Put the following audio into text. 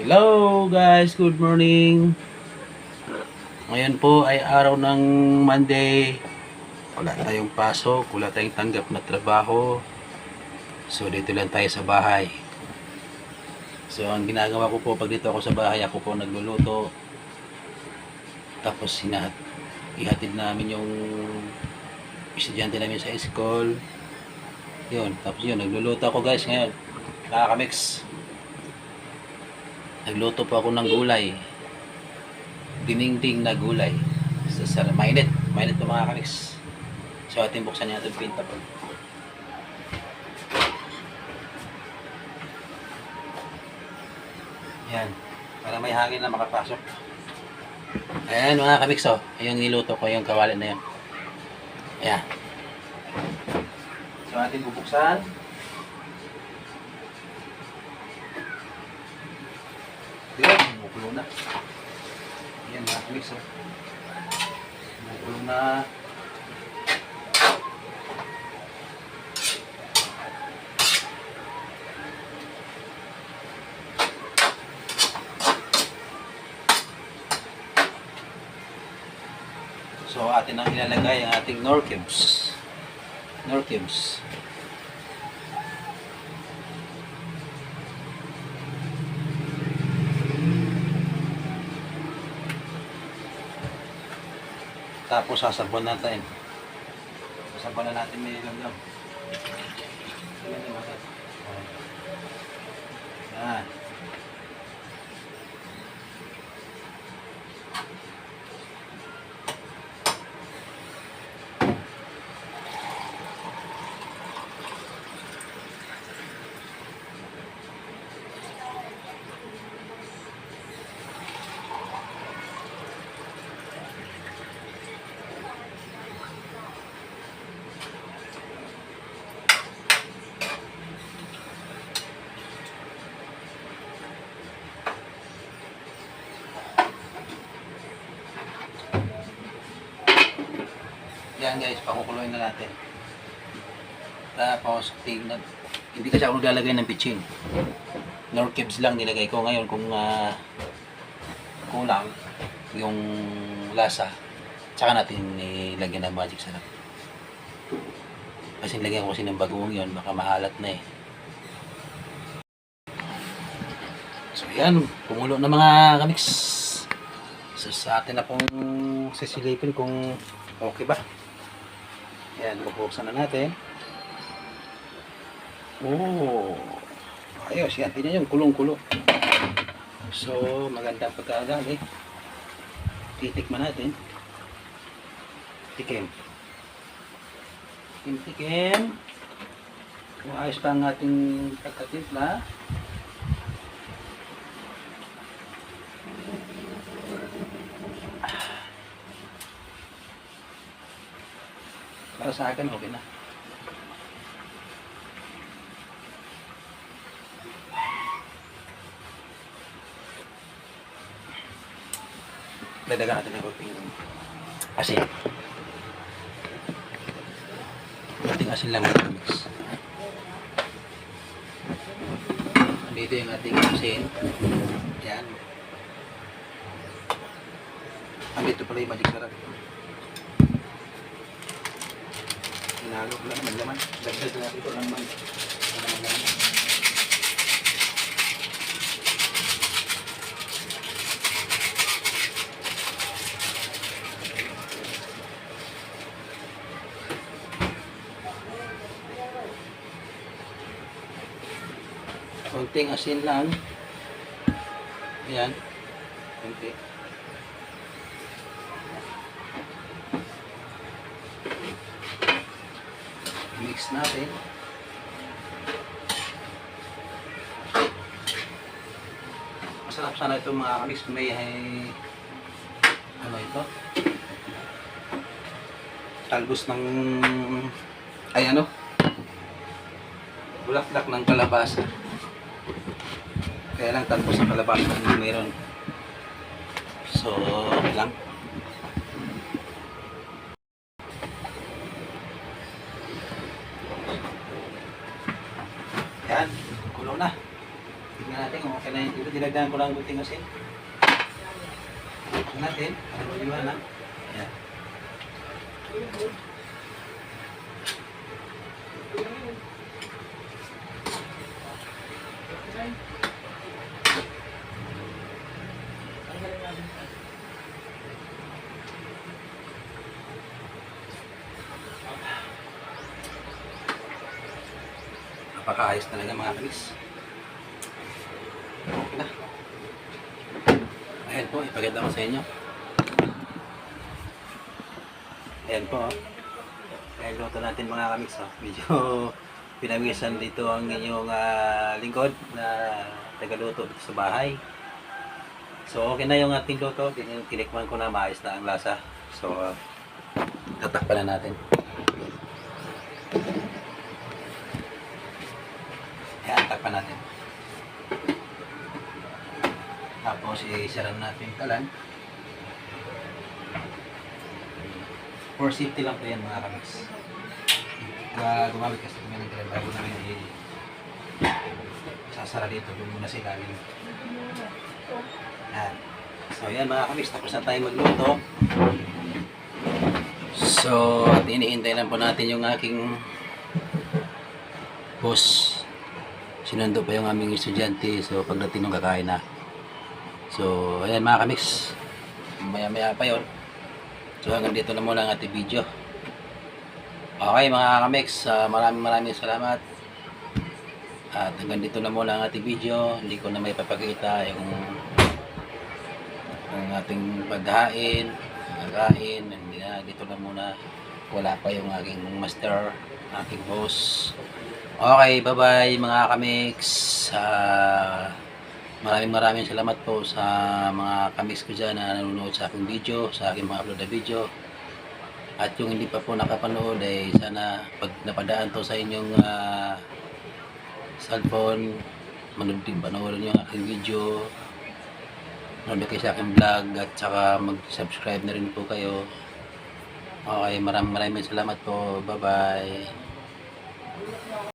Hello guys, good morning. Ngayon po ay araw ng Monday. Wala tayong pasok, wala tayong tanggap na trabaho. So dito lang tayo sa bahay. So ang ginagawa ko po pag dito ako sa bahay, ako po nagluluto. Tapos hinahat, ihatid namin yung estudyante namin sa school. Yun, tapos yun, nagluluto ako guys ngayon. Nakakamix. Nagluto po ako ng gulay. Diningding na gulay. Sa, sa mainit. Mainit po mga kamiks. So ating buksan niya itong pinta po. Yan. Para may hangin na makapasok. Ayan mga kamiks oh. Ayun niluto ko yung kawali na yun. Ayan. So ating bubuksan. Bumukulo na. Yan mga kamiks oh. Bumukulo na. So atin ang ilalagay ang ating nor cubes. Nor. Tapos sasabon natin. Sasabon na natin may ilang Yan. Yan guys, pakukuloy na natin. Tapos, tingnan. Hindi kasi ako naglalagay ng pitchin. Nor cubes lang nilagay ko ngayon kung ah, kulang yung lasa. Tsaka natin nilagyan ng magic sarap. Kasi nilagyan ko kasi ng bagoong yun, baka mahalat na eh. So yan, kumulo na mga kamix. So sa atin na pong sisilipin kung okay ba. Yan, bubuksan na natin. Oh, ayos yan. Tingnan yung kulong-kulo. So, maganda ang pagkaagali. Titikman natin. Tikim. Tikim-tikim. Kung ayos pa ang ating pagkatimpla. Para sa akin, okay na. Dadagan natin ng konting asin. Konting asin lang mga mix. Dito yung ating asin. Yan. Andito pala yung magic sarap. Hinalo ko lang ng laman. Dagdag natin ito ng laman. Konting asin lang. Ayan. Konti. Mix natin. Masarap sana ito mga kamix may ano ito? Talbos ng ay ano? Bulaklak ng kalabasa. Kaya lang talbos ng kalabasa hindi mayroon. So, lang. Yan, kulo na. Tignan natin kung okay na yun. Dito, dinagdagan ko lang ang buting asin. Tignan natin. Yun na? Ayan. Napakaayos talaga mga kamis. Okay na. Ipaganda ko sa inyo. Ayan po. oh. Ayan luto natin mga kamis. Oh. Medyo pinawisan dito ang inyong ah, lingkod na tagaluto sa bahay. So okay na yung ating luto. Tin- Tinikman ko na maayos na ang lasa. So ah, tatakpan na natin. Ayan, takpan natin. Tapos, i-saran natin yung kalan. For safety lang po yan mga kamiks. Uh, gumamit kasi kami ng kalan bago namin sasara dito. Doon muna sa ilalim. Ayan. So, yan mga kamiks. Tapos na tayo magluto. So, at iniintay lang po natin yung aking boss sinundo pa yung aming estudyante so pagdating ng kakain na so ayan mga kamix. Maya maya pa yon so hanggang dito na muna ang ating video. Okay mga kamix ah, maraming maraming salamat. At hanggang dito na muna ang ating video. Hindi ko na may papakita yung ang ating paghain pagkain. Hindi na dito na muna. Wala pa yung aking master aking boss. Okay, bye-bye mga kamix. Ah, maraming maraming salamat po sa mga kamix ko dyan na nanonood sa aking video, sa aking mga upload na video. At yung hindi pa po nakapanood ay sana pag napadaan to sa inyong ah, cellphone, manood din panoorin yung aking video. Manood kayo sa aking vlog at saka mag-subscribe na rin po kayo. Okay, maraming maraming salamat po. Bye-bye.